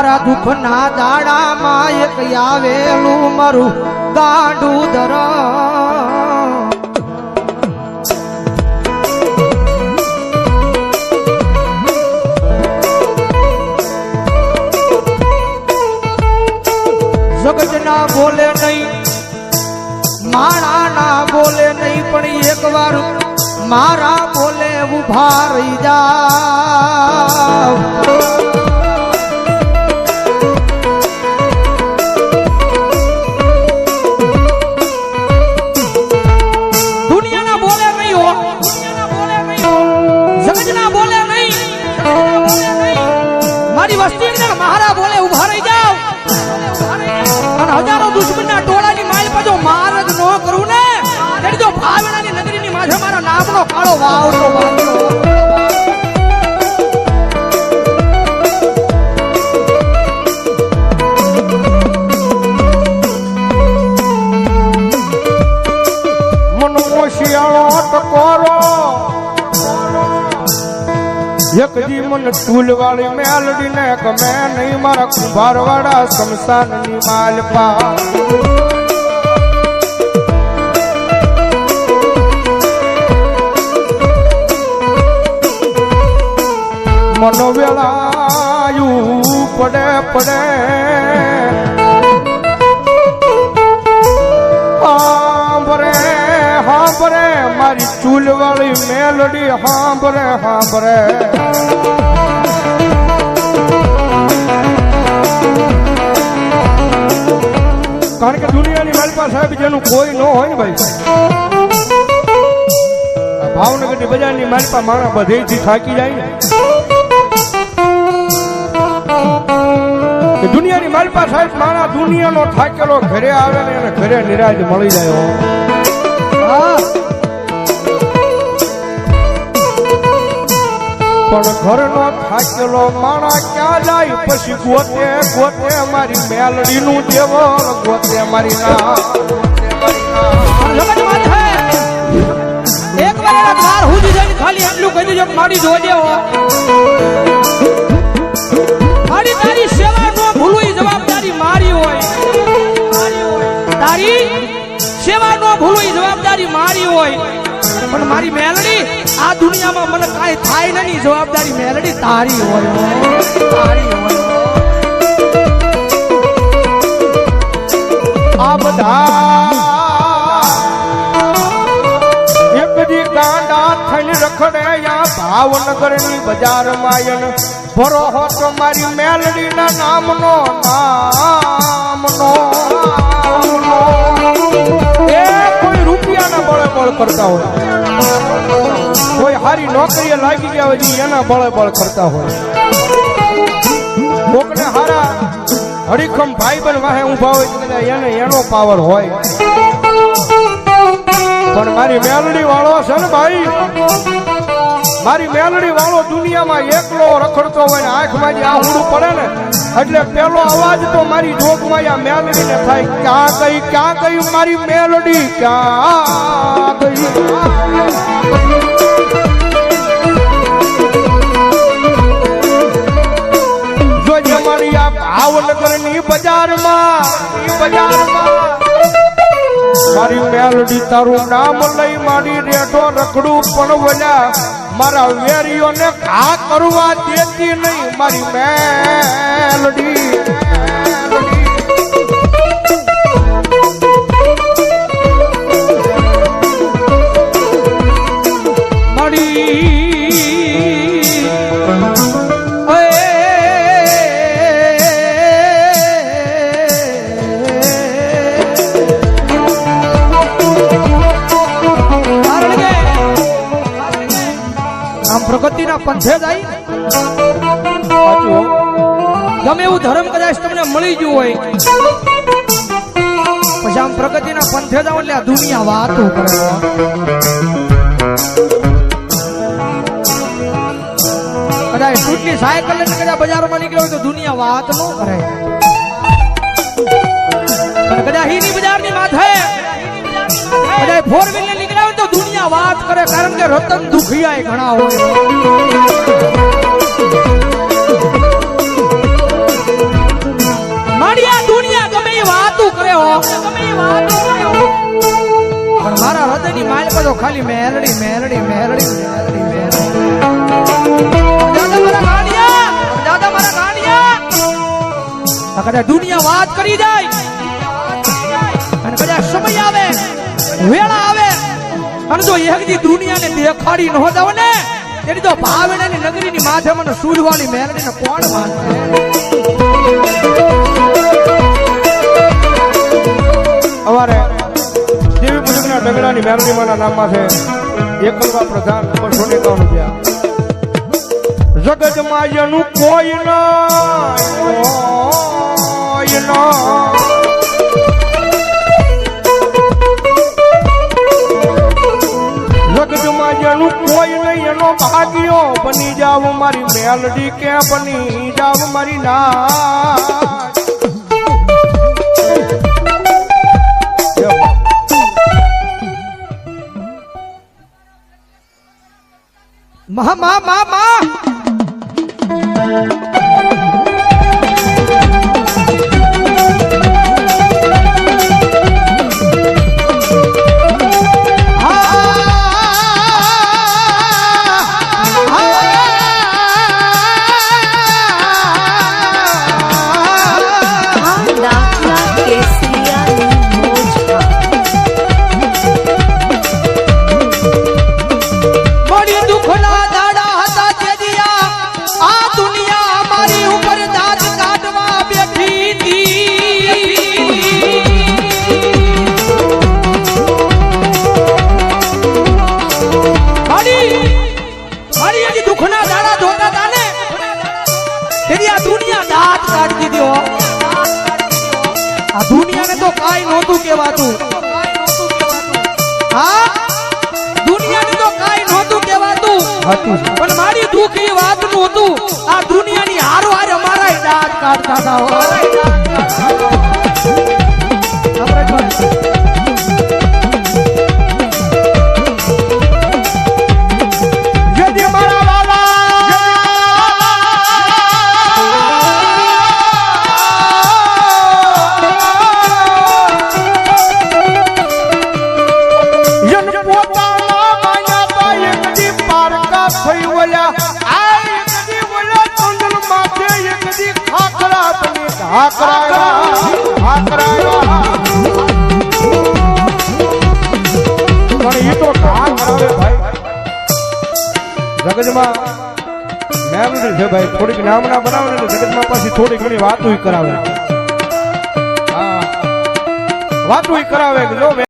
મારા દુઃખ ના દાડામાં એક આવેલું મારું ગાંડું ધર જગત ના બોલે નહીં માણા ના બોલે નહીં, પણ એક વાર મારા બોલે ઊભા રહી જાવ. હજારો દુશ્મનના ટોળાની માઇલ પાછો માર જ ન કરું ને તેની તો ભાવનાની નગરીની માથે મારા નામનો કાળો વાવડો વાવડો. મન ટૂલ વાળી મેલડી ને ગમે નહીં, મારા કુંભાર વાળા શમશાનની માલપા મનો વેળાયું પડે પડે. મારી ચૂલ વાળી મેલડી હાંભરે હાંભરે. કારણ કે દુનિયાની માલપા સાહેબ જેનું કોઈ ન હોય ને ભાઈ ભાવનગરની બજારની માલપા મારા બધેથી થાકી જાય ને. દુનિયાની માલપા સાહેબ મારા દુનિયાનો થાકેલો ઘરે આવે ને એને ઘરે નિરાજ મળી જાય હો. પણ ઘરનો થાકેલો માણા ક્યાં જાય? પછી ગોતે ગોતે મારી મેલડીનું દેવળ ગોતે મારી ના એક વાર બાર હુજી જઈને ખાલી એટલું કહી દેજો મારી જોજે હો. મારી તારી સેવા નો ભૂલવી, જવાબદારી મારી હોય. તારી સેવા નો ભૂલવી, જવાબદારી મારી હોય. પણ મારી મેલડી, આ દુનિયામાં મને કાંઈ થાય નહીં. જવાબદારી મેલડી તારી હોય. તારી હોય. આ બધા એક દી થઈને રખડે યા ભાવનગરની બજાર માયન ભરો હો નામનો નામનો. બળે કરતા હોય. કોઈ હારી નોકરીએ લાગી ગયા હોય એના બળે બળ કરતા હોય. કોકને હારા હરીખમ ભાઈ બન વાહે ઊભા હોય એને એનો પાવર હોય. પણ મારી મેલડી વાળો છે ને ભાઈ, મારી મેલડી વાળો દુનિયામાં એકલો રખડતો હોય ને આંખમાં જે આહુડું પડે ને એટલે પેલો અવાજ તો મારી જોગમાં આ મેલડીને થાય. ક્યાં ગઈ ક્યાં ગઈ મારી મેલડી? ક્યાં ગઈ? મારી આ ભાવનગરની બજારમાં બજારમાં, મારી મેલડી તારું નામ લઈ મારી રેઠો રખડું પણ વલ્યા મારા વેરીઓને ઘા કરવા દેતી નહીં. મારી મેલડી. પ્રગતિના પંથે જાય. ગમે એવું ધર્મ કદાચ તમને મળી ગયું હોય, પછી આમ પ્રગતિના પંથે જાવ એટલે આ દુનિયા વાતો કરે કદાચ ટૂટની સાયકલ લઈને કદાચ બજારમાં નીકળ્યો હોય તો દુનિયા વાત ન કરે. કદાચ હીની બજારની માથે કદાચ ફોર વ્હીલર દુનિયા વાત કરે કારણ કે રતન દુખિયા ઘણા હોય. માડિયા દુનિયા ગમે એ વાતો કરે હો. પણ મારા હૃદયની માલ પર ખાલી મેરડી મેરડી મેરડી મેરડી દાદા મારા ગાંડિયા દાદા મારા ગાંડિયા કદાચ દુનિયા વાત કરી જાય. અને કદાચ સમય આવે, વેળા અને જો એકદી દુનિયાને દેખાડી ન દો ને. તેની તો ભાવનાની નગરીની માધ્યમનો સૂરવાળી મેરડીને કોણ માનશે? અમારે દેવી પૂજકના ડગડાની મેરડીમાના નામમાં છે. એકલવા પ્રધાન બસો ને એકાવન રૂપિયા જગતમાં માયનું કોઈ ના કોઈ ના. ભાગ્યો બની જાવ મારી મેલડી કે બની જાવ મારી ના મહા મા મા મા હા? દુનિયાને તો કાઈ નહોતું કહેવાતું. હતું પણ મારી દુઃખ એ વાતનું હતું. આ દુનિયાની હારો હારે અમારા દાંત કાઢતા હતા જગતમાં મેમરી છે ભાઈ થોડીક નામના બનાવે ને જગતમાં પાછી થોડી ઘણી વાતો કરાવે વાતો કરાવે જો